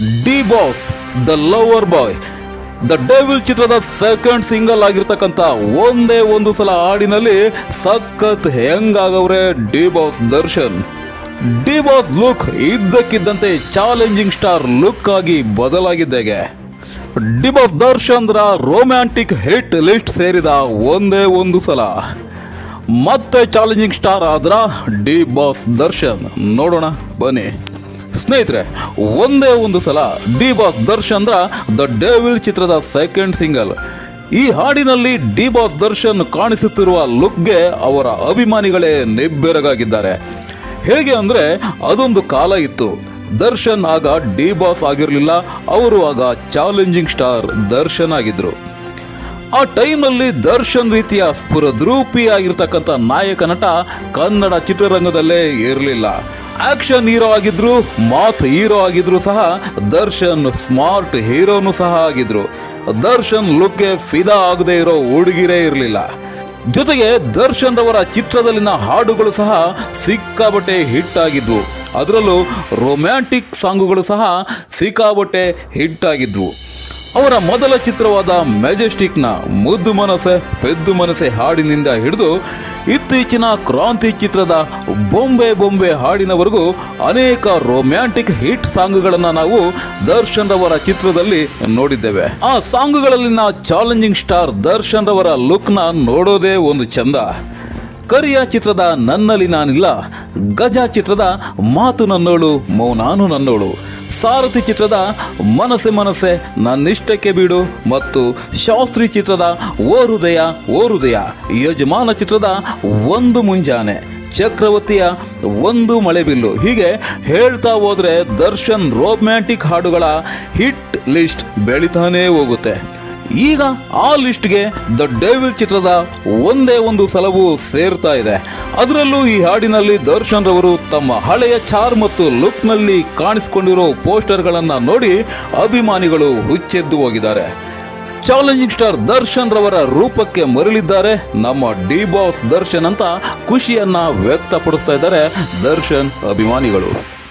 D boss, the lover boy, the devil ಚಿತ್ರದ second single ಆಗಿರ್ತಕ್ಕಂಥ ಒಂದೇ ಒಂದು ಸಲ ಹಾಡಿನಲ್ಲಿ ಸಖತ್ ಹೆಂಗಾಗವ್ರೆ D boss Darshan. D boss look ಇದ್ದಕ್ಕಿದ್ದಂತೆ ಚಾಲೆಂಜಿಂಗ್ ಸ್ಟಾರ್ ಲುಕ್ ಆಗಿ ಬದಲಾಗಿದ್ದೇಗೆ. D boss Darshan romantic hit list ಸೇರಿದ ಒಂದೇ ಒಂದು ಸಲ. ಮತ್ತೆ ಚಾಲೆಂಜಿಂಗ್ ಸ್ಟಾರ್ ಆದ್ರ ಡಿ ಬಾಸ್ ದರ್ಶನ್. ನೋಡೋಣ, ಬನ್ನಿ. ಸ್ನೇಹಿತರೆ, ಒಂದೇ ಒಂದು ಸಲ ಡಿ ಬಾಸ್ ದರ್ಶನ್ ರ ದ ಡೇವಿಲ್ ಚಿತ್ರದ ಸೆಕೆಂಡ್ ಸಿಂಗಲ್ ಈ ಹಾಡಿನಲ್ಲಿ ಡಿ ಬಾಸ್ ದರ್ಶನ್ ಕಾಣಿಸುತ್ತಿರುವ ಲುಕ್ಗೆ ಅವರ ಅಭಿಮಾನಿಗಳೇ ನಿಬ್ಬೆರಗಾಗಿದ್ದಾರೆ. ಹೇಗೆ ಅಂದರೆ, ಅದೊಂದು ಕಾಲ ಇತ್ತು. ದರ್ಶನ್ ಆಗ ಡಿ ಬಾಸ್ ಆಗಿರಲಿಲ್ಲ, ಅವರು ಆಗ ಚಾಲೆಂಜಿಂಗ್ ಸ್ಟಾರ್ ದರ್ಶನ್ ಆಗಿದ್ರು. ಆ ಟೈಮಲ್ಲಿ ದರ್ಶನ್ ರೀತಿಯ ಸ್ಫುರದ್ರೂಪಿ ಆಗಿರ್ತಕ್ಕಂಥ ನಾಯಕ ನಟ ಕನ್ನಡ ಚಿತ್ರರಂಗದಲ್ಲೇ ಇರಲಿಲ್ಲ. ಆಕ್ಷನ್ ಹೀರೋ ಆಗಿದ್ರು, ಮಾಸ್ ಹೀರೋ ಆಗಿದ್ರು ಸಹ, ದರ್ಶನ್ ಸ್ಮಾರ್ಟ್ ಹೀರೋನು ಸಹ ಆಗಿದ್ರು. ದರ್ಶನ್ ಲುಕ್ಗೆ ಫಿದಾ ಆಗದೆ ಇರೋ ಹುಡುಗಿರೇ ಇರಲಿಲ್ಲ. ಜೊತೆಗೆ ದರ್ಶನ್ ರವರ ಚಿತ್ರದಲ್ಲಿನ ಹಾಡುಗಳು ಸಹ ಸಿಕ್ಕಾಬಟ್ಟೆ ಹಿಟ್ ಆಗಿದ್ವು. ಅದರಲ್ಲೂ ರೊಮ್ಯಾಂಟಿಕ್ ಸಾಂಗುಗಳು ಸಹ ಸಿಕ್ಕಾಬಟ್ಟೆ ಹಿಟ್ ಆಗಿದ್ವು. ಅವರ ಮೊದಲ ಚಿತ್ರವಾದ ಮೆಜೆಸ್ಟಿಕ್ನ ಮುದ್ದು ಮನಸೆ ಪೆದ್ದು ಮನಸೆ ಹಾಡಿನಿಂದ ಹಿಡಿದು ಇತ್ತೀಚಿನ ಕ್ರಾಂತಿ ಚಿತ್ರದ ಬೊಂಬೆ ಬೊಂಬೆ ಹಾಡಿನವರೆಗೂ ಅನೇಕ ರೊಮ್ಯಾಂಟಿಕ್ ಹಿಟ್ ಸಾಂಗ್ಗಳನ್ನು ನಾವು ದರ್ಶನ್ ರವರ ಚಿತ್ರದಲ್ಲಿ ನೋಡಿದ್ದೇವೆ. ಆ ಸಾಂಗ್ಗಳಲ್ಲಿನ ಚಾಲೆಂಜಿಂಗ್ ಸ್ಟಾರ್ ದರ್ಶನ್ ರವರ ಲುಕ್ನ ನೋಡೋದೇ ಒಂದು ಚಂದ. ಕರಿಯ ಚಿತ್ರದ ನನ್ನಲ್ಲಿ ನಾನಿಲ್ಲ, ಗಜ ಚಿತ್ರದ ಮಾತು ನನ್ನೋಳು, ಮೌನಾನು ನನ್ನೋಳು. ಸಾರಥಿ ಚಿತ್ರದ ಮನಸೆ ಮನಸೆ ನನ್ನಿಷ್ಟಕ್ಕೆ ಬಿಡು ಮತ್ತು ಶಾಸ್ತ್ರಿ ಚಿತ್ರದ ಓ ಹೃದಯ ಓ ಹೃದಯ. ಯಜಮಾನ ಚಿತ್ರದ ಒಂದು ಮುಂಜಾನೆ, ಚಕ್ರವರ್ತಿಯ ಒಂದು ಮಳೆಬಿಲ್ಲು ಹೀಗೆ ಹೇಳ್ತಾ ಹೋದರೆ ದರ್ಶನ್ ರೋಮ್ಯಾಂಟಿಕ್ ಹಾಡುಗಳ ಹಿಟ್ ಲಿಸ್ಟ್ ಬೆಳೀತಾನೇ ಹೋಗುತ್ತೆ. ಈಗ ಆ ಲಿಸ್ಟ್ಗೆ ದ ಡೇವಿಲ್ ಚಿತ್ರದ ಒಂದೇ ಒಂದು ಸಲವು ಸೇರ್ತಾ ಇದೆ. ಅದರಲ್ಲೂ ಈ ಹಾಡಿನಲ್ಲಿ ದರ್ಶನ್ ರವರು ತಮ್ಮ ಹಳೆಯ ಚಾರ್ ಮತ್ತು ಲುಕ್ನಲ್ಲಿ ಕಾಣಿಸಿಕೊಂಡಿರೋ ಪೋಸ್ಟರ್ಗಳನ್ನು ನೋಡಿ ಅಭಿಮಾನಿಗಳು ಹುಚ್ಚೆದ್ದು ಹೋಗಿದ್ದಾರೆ. ಚಾಲೆಂಜಿಂಗ್ ಸ್ಟಾರ್ ದರ್ಶನ್ ರವರ ರೂಪಕ್ಕೆ ಮರಳಿದ್ದಾರೆ. ನಮ್ಮ ಡಿ ಬಾಸ್ ದರ್ಶನ್ ಅಂತ ಖುಷಿಯನ್ನ ವ್ಯಕ್ತಪಡಿಸ್ತಾ ಇದ್ದಾರೆ ದರ್ಶನ್ ಅಭಿಮಾನಿಗಳು.